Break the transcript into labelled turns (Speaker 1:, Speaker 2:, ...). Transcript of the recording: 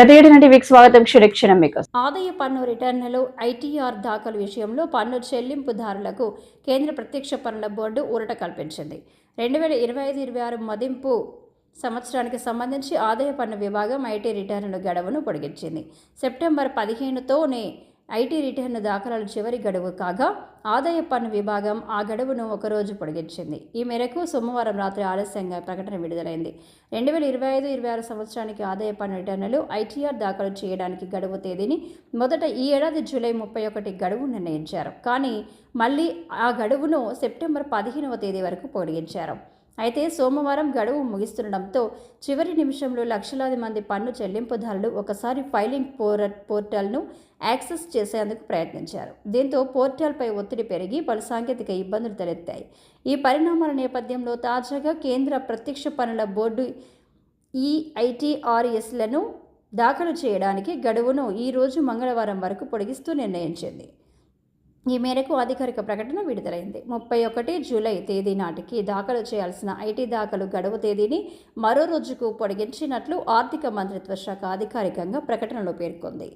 Speaker 1: ప్రతి టీవీకి స్వాగతం. క్షణక్షణం మీకు
Speaker 2: ఆదాయ పన్ను రిటర్నులు ఐటీఆర్ దాఖలు విషయంలో పన్ను చెల్లింపుదారులకు కేంద్ర ప్రత్యక్ష పన్నుల బోర్డు ఊరట కల్పించింది. రెండు వేల ఇరవై ఐదు ఇరవై ఆరు మదింపు సంవత్సరానికి సంబంధించి ఆదాయ పన్ను విభాగం ఐటీ రిటర్నుల గడువును పొడిగించింది. సెప్టెంబర్ పదిహేనుతోనే ఐటీ రిటర్న్ దాఖలాల చివరి గడువు కాగా ఆదాయ పన్ను విభాగం ఆ గడువును ఒకరోజు పొడిగించింది. ఈ మేరకు సోమవారం రాత్రి ఆలస్యంగా ప్రకటన విడుదలైంది. రెండు వేల ఇరవై ఐదు ఇరవై ఆరు సంవత్సరానికి ఆదాయ పన్ను రిటర్నులు ఐటీఆర్ దాఖలు చేయడానికి గడువు తేదీని మొదట ఈ ఏడాది జూలై ముప్పై ఒకటి గడువు నిర్ణయించారు. కానీ మళ్ళీ ఆ గడువును సెప్టెంబర్ పదిహేనవ తేదీ వరకు పొడిగించారు. అయితే సోమవారం గడువు ముగిస్తుండటంతో చివరి నిమిషంలో లక్షలాది మంది పన్ను చెల్లింపుదారులు ఒకసారి ఫైలింగ్ పోర పోర్టల్ను యాక్సెస్ చేసేందుకు ప్రయత్నించారు. దీంతో పోర్టల్పై ఒత్తిడి పెరిగి పలు సాంకేతిక ఇబ్బందులు తలెత్తాయి. ఈ పరిణామాల నేపథ్యంలో తాజాగా కేంద్ర ప్రత్యక్ష పన్నుల బోర్డు ఈఐటీఆర్ఎస్లను దాఖలు చేయడానికి గడువును ఈరోజు మంగళవారం వరకు పొడిగిస్తూ నిర్ణయించింది. ఈ మేరకు అధికారిక ప్రకటన విడుదలైంది. ముప్పై ఒకటి జూలై తేదీ నాటికి దాఖలు చేయాల్సిన ఐటీ దాఖలు గడువు తేదీని మరో రోజుకు పొడిగించినట్లు ఆర్థిక మంత్రిత్వ శాఖ అధికారికంగా ప్రకటనలో పేర్కొంది.